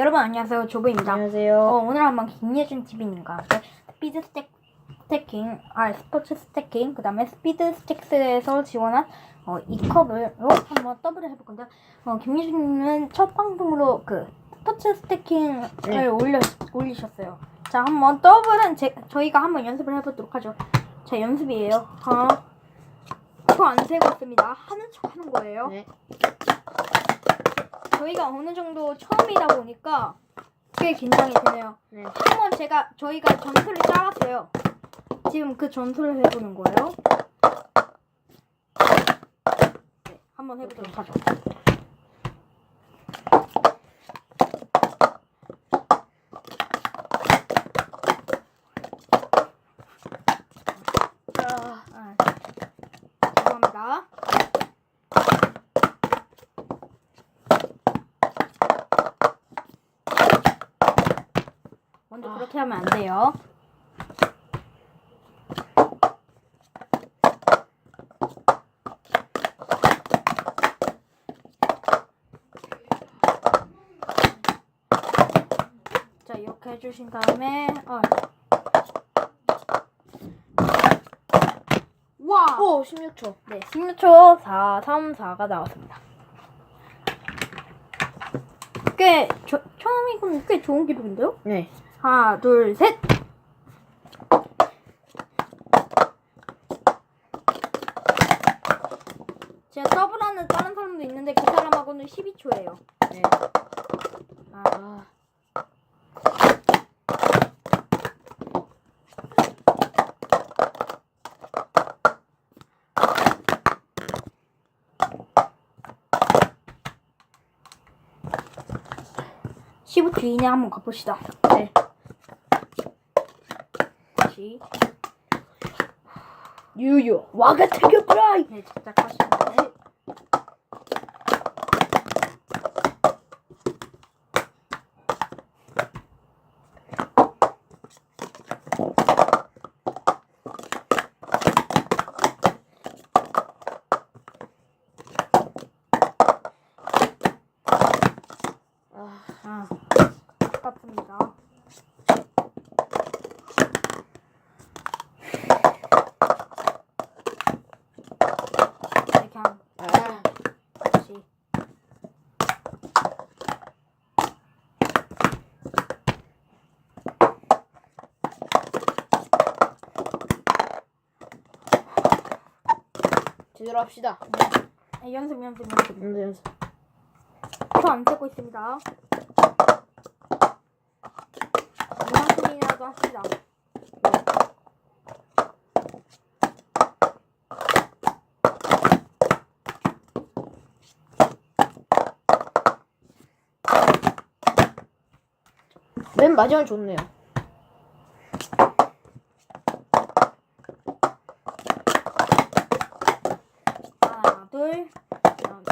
여러분 안녕하세요 조브입니다. 안녕하세요. 어, 오늘 한번 김예준 TV님과 함께 스피드 스택, 스태킹, 아 스포츠 스태킹, 그 다음에 스피드 스택스에서 지원한 어, 이 컵으로 한번 더블을 해볼 건데 어, 김예준님은 첫 방송으로 그 스포츠 스태킹을 네. 올려 올리셨어요. 자 한번 더블은 제, 저희가 한번 연습을 해보도록 하죠. 자 연습이에요. 하나, 저안 세고 있습니다. 하는 척 하는 거예요. 네. 저희가 어느 정도 처음이다 보니까 꽤 긴장이 되네요. 네. 한번 제가 저희가 전술을 짜왔어요. 지금 그 전술을 해보는 거예요. 네, 한번 해보도록 하죠. 아, 아, 죄송합니다. 먼저 아. 돼요. 자, 이렇게 해주신 다음에, 어. 와! 오, 16초. 네, 16초 4, 3, 4가 나왔습니다. 꽤, 저, 처음이군 꽤 좋은 기록인데요? 네. 하나, 둘, 셋! 제가 더블하는 다른 사람도 있는데 그 사람하고는 12초예요. 네. 아. 15초 이내 한번 가봅시다. 네. 다시. 유유. 와가 태교브라 네, 작작하시면 돼. 아, 아, 아깝습니다. 이렇게 하면 아, 다시. 제대로 합시다. 아, 연습, 연습, 연습. 연습, 연습. 저안 세고 있습니다. 이만큼이라도 합시다. 맨 마지막은 좋네요. 하나, 둘, 그다음,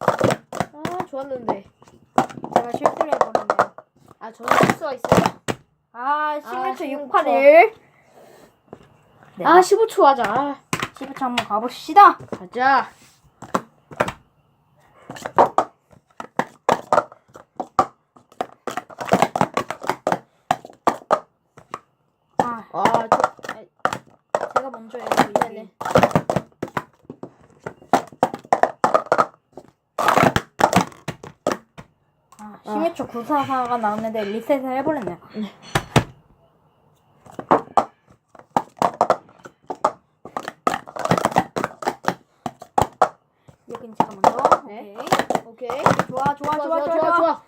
아, 아, 좋았는데. 제가 실수를 해버렸네요. 아, 저는 실수가 있어요. 아, 16초 16초 681. 네, 아, 15초 하자. 아, 15초 한번 가봅시다. 가자. 아, 아, 저, 아, 제가 먼저 해요. 네네. 아, 16초 944가 나왔는데 리셋을 해버렸네요. 여긴 제가 먼저. 네. 오케이. 오케이. 좋아, 좋아,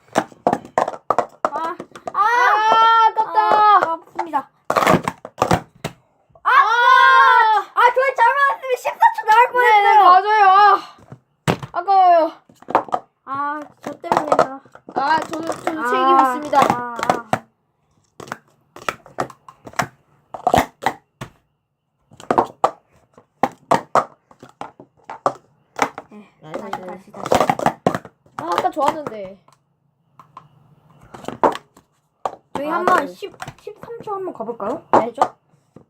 저희 아, 한번 10, 13초 한번 가볼까요? 알죠?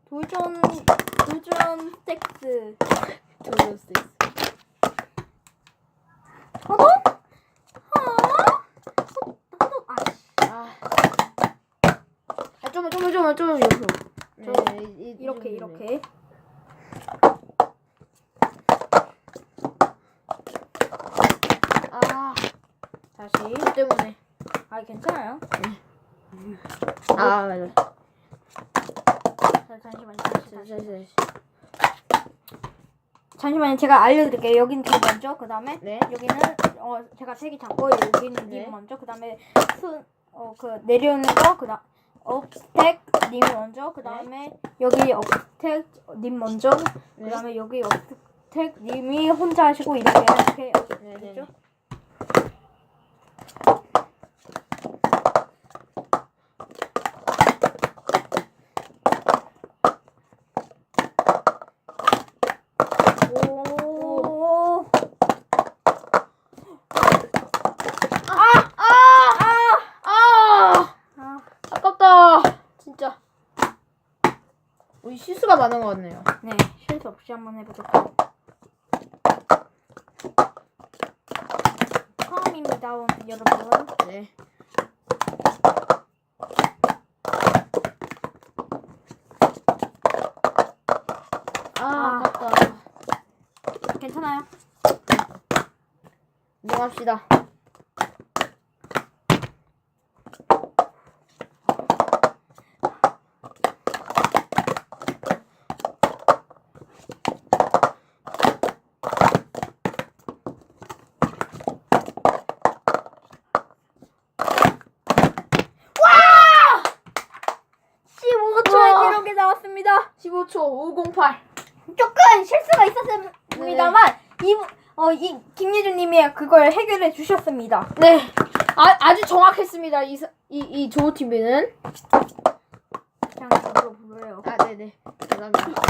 도전 도전 섹스 도전 섹스 하도? 하도? 하도? 아, 아 좀만 네, 좀, 좀, 좀. 좀, 네, 이, 렇게 이렇게 아 다시 이 때문에 아 괜찮아요 네. 아, 맞아. 자, 잠시만요. 다시, 다시. 잠시만요. 제가 알려드릴게요. 여기는 님 먼저, 그 다음에 네. 여기는 어 제가 색이 잡고 여기는 네. 님 먼저, 그 다음에 순어그 내려오는 거, 그 다음 업스택 님 먼저, 그 다음에 여기 업스택 님 먼저, 그 네. 다음에 여기 업스택 님이 혼자 하시고 이렇게 이렇게 네, 네, 됐죠? 오. 아! 아, 아깝다. 진짜. 우리 실수가 많은 것 같네요. 네, 실수 없이 한번 해보도록. 처음입니다, 오늘 여러분. 네. 아, 아. 아깝다. 괜찮아요. 인정합시다. 5초 508. 조금 실수가 있었습니다만 이, 어, 이 김예준님이 그걸 해결해 주셨습니다. 네. 아, 아주 정확했습니다. 이, 사- 이, 이 조우TV는. 그냥 물어보래요. 아, 네네. 감사합니다.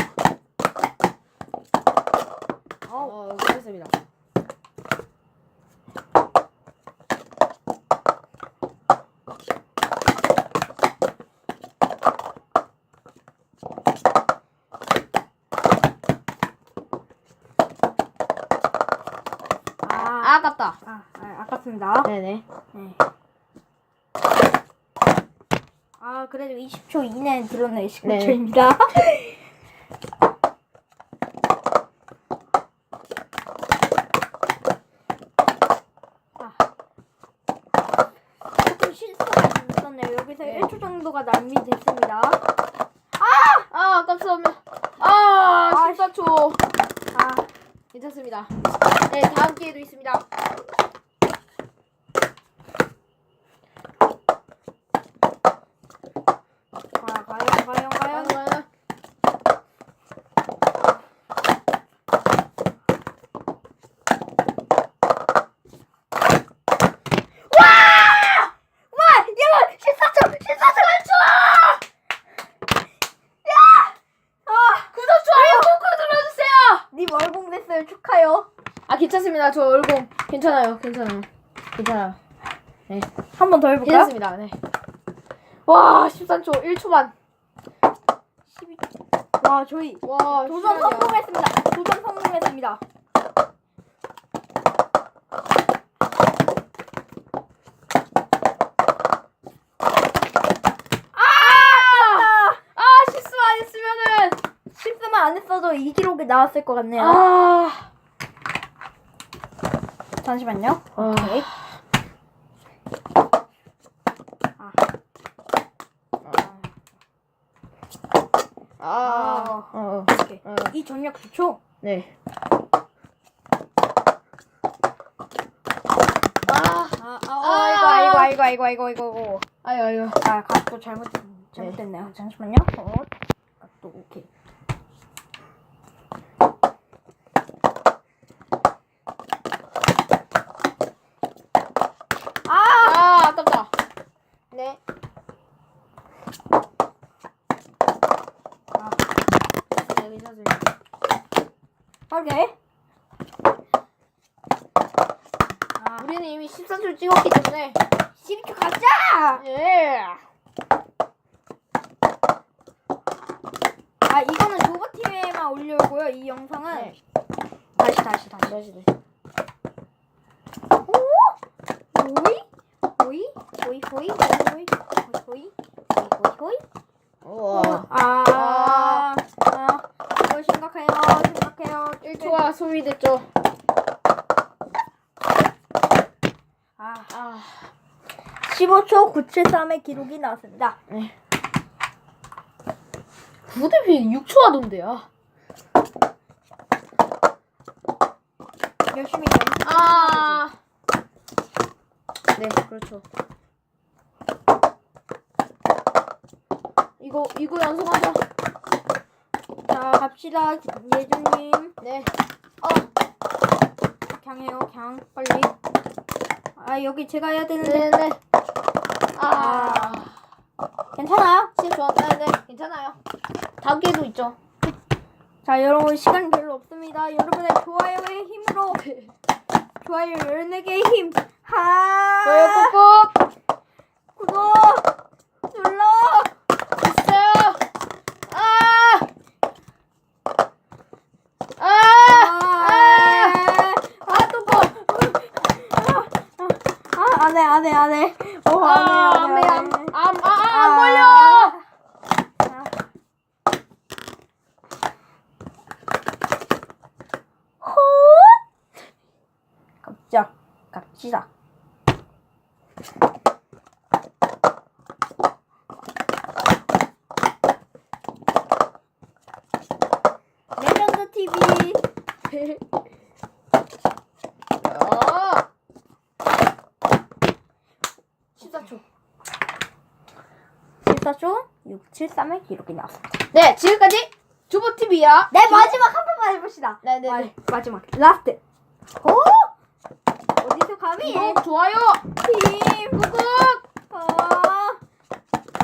아, 아깝습니다. 네네. 네. 아, 그래도 20초 이내에 들어오는 19초입니다. 조금 실수가 있었네요. 여기서 네. 1초 정도가 낭비됐습니다. 아, 아깝습니다. 아, 아, 14초. 아, 괜찮습니다. 네, 다음 기회도 있습니다. 아, 과연, 과연, 과연. 과연 와! 여러분! 14초! 14초! 아, 구독, 좋아요, 꾹꾹 눌러주세요. 님 됐어요. 축하요. 아, 괜찮습니다. 저 얼공 괜찮아요. 괜찮아요. 괜찮아요. 네, 한 번 더 해볼까요? 괜찮습니다. 네. 와, 13초, 1초만. 12초. 와, 저희 와, 도전 시간이야. 성공했습니다. 도전 성공했습니다. 아! 아, 실수 안 했으면은. 했어도 이 기록이 나왔을 것 같네요. 아. 잠시만요. 아. 오케이. 아, 아. 아. 어, 오케이. 어. 이 전력 좋죠? 네. 아. 아, 아, 아이고, 아이고, 아이고, 아이고, 아이고, 아이고. 아유, 아유. 아, 각도 잘못 잘못됐네요. 잠시만요. 어, 각도 오케이. 아, 아, 아깝다. 네. 아, 네, 괜찮습니다. 오케이. 아, 우리는 이미 14초 찍었기 때문에. 12초 가자. 예. 아, 이거는 조버 TV에만 올려고요. 이 영상은 네. 다시 다시 다시. 다시, 다시. 오이 오이 오이 오이 오이 15초 973의 기록이 나왔습니다. 네. 부대피 6초 하던데요. 열심히 연습. 아. 네, 그렇죠. 이거 이거 연습하자. 자, 갑시다. 예준님. 네. 강해요, 강. 빨리. 아, 여기 제가 해야 되는데. 네, 네. 아. 괜찮아요? 시 좋아. 네, 네. 괜찮아요. 다음 기회도 있죠. 자, 여러분, 시간 별로 없습니다. 여러분의 좋아요의 힘으로. 좋아요 14개의 힘. 하. 좋아요 꾹꾹 구독. 눌러. 있어요. 아. 아. 아, 아, 또 뭐. 아, 안 해, 안 해, 안 해. 어, 안 해, 아, 안 해, 안 해. 암, 아, 아, 안 걸려. 호! 갑자, 갑시다. 레전드 TV. 야. 14초. 14초 673의 기록이 나왔습니다. 네, 지금까지 주보 TV야. 네, 마지막 한 번만 해봅시다. 네, 네, 마, 네. 마 지막. 라스트. 오! 어디서 감히? 구독, 좋아요, 팀. 꾹꾹. 아,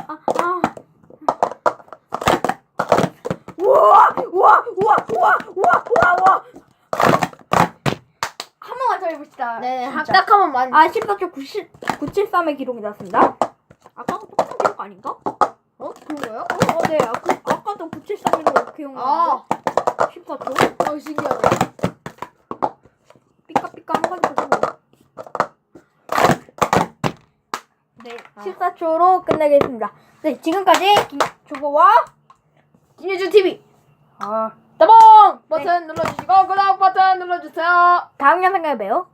아, 아. 우와, 우와, 우와, 우와, 우와, 우와, 우와. 한 번만 더 해봅시다. 네, 진짜. 딱 한 번만. 아, 14초 90, 973의 기록이 나왔습니다. 아까가 똑같은 기록 아닌가? 어, 어, 그런가요? 어, 네. 아까, 아까도 973으로 기록 아, 나왔는데. 14초. 어, 신기하네. 삐까삐까해가지고. 네, 14초로 끝내겠습니다. 네, 지금까지 김 주보와 김유주 TV. 아, 따봉 버튼 눌러주시고 구독 버튼 눌러주세요. 다음 영상에 봬요.